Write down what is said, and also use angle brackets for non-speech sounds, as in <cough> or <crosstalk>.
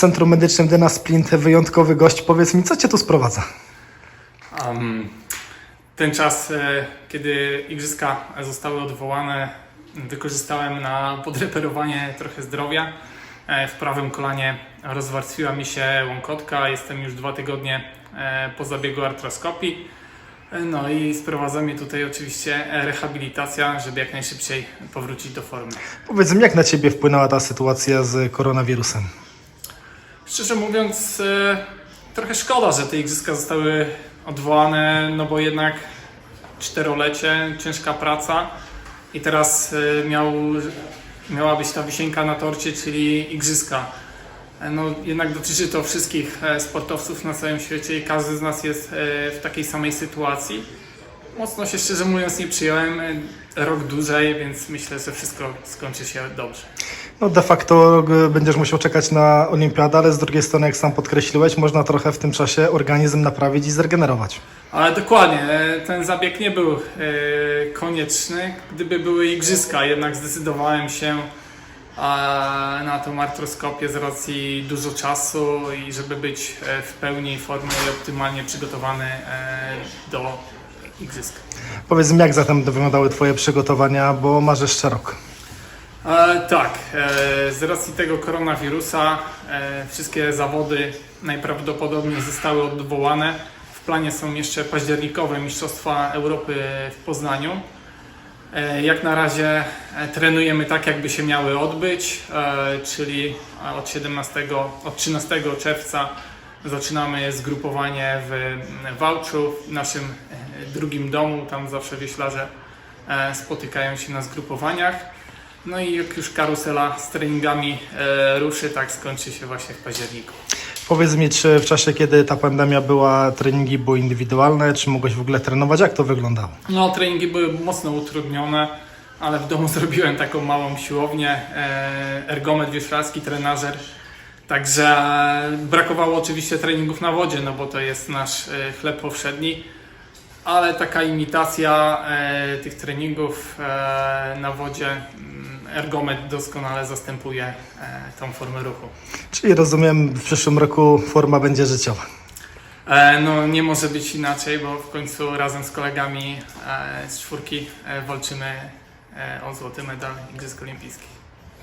Centrum Medycznym Dyna Splint, wyjątkowy gość. Powiedz mi, co Cię tu sprowadza? Um, ten czas, e, kiedy igrzyska zostały odwołane, wykorzystałem na podreperowanie trochę zdrowia. E, W prawym kolanie rozwarstwiła mi się łąkotka. Jestem już dwa tygodnie e, po zabiegu artroskopii. No i sprowadza mnie tutaj oczywiście rehabilitacja, żeby jak najszybciej powrócić do formy. Powiedz mi, jak na Ciebie wpłynęła ta sytuacja z koronawirusem? Szczerze mówiąc, e, trochę szkoda, że te igrzyska zostały odwołane, no bo jednak czterolecie, ciężka praca i teraz e, miał, miała być ta wisienka na torcie, czyli igrzyska. E, No, jednak dotyczy to wszystkich sportowców na całym świecie i każdy z nas jest w takiej samej sytuacji. Mocno się szczerze mówiąc nie przyjąłem, rok dłużej, więc myślę, że wszystko skończy się dobrze. No de facto e, będziesz musiał czekać na olimpiadę, ale z drugiej strony, jak sam podkreśliłeś, można trochę w tym czasie organizm naprawić i zregenerować. Ale dokładnie, e, ten zabieg nie był e, konieczny, gdyby były igrzyska, jednak zdecydowałem się na tą artroskopię z racji dużo czasu i żeby być w pełni formy i optymalnie przygotowany e, igrzysk. Powiedz mi, jak zatem wyglądały Twoje przygotowania, bo masz jeszcze rok. E, tak, e, z racji tego koronawirusa e, wszystkie zawody najprawdopodobniej zostały odwołane. W planie są jeszcze październikowe Mistrzostwa Europy w Poznaniu. E, jak na razie e, trenujemy tak, jakby się miały odbyć, e, czyli od 17, od 13 czerwca zaczynamy zgrupowanie w Wałczu, w naszym e, drugim domu. Tam zawsze wioślarze e, spotykają się na zgrupowaniach. No i jak już karusela z treningami e, ruszy, tak skończy się właśnie w październiku. Powiedz mi, czy w czasie, kiedy ta pandemia była, treningi były indywidualne, czy mogłeś w ogóle trenować? Jak to wyglądało? No, treningi były mocno utrudnione, ale w domu <laughs> zrobiłem taką małą siłownię, ergometr wioślarski, trenażer. Także brakowało oczywiście treningów na wodzie, no bo to jest nasz e, chleb powszedni. Ale taka imitacja e, tych treningów e, na wodzie, mm, ergometr doskonale zastępuje tą formę ruchu. Czyli rozumiem, w przyszłym roku forma będzie życiowa. No nie może być inaczej, bo w końcu razem z kolegami z czwórki walczymy o złoty medal Igrzysk Olimpijskich.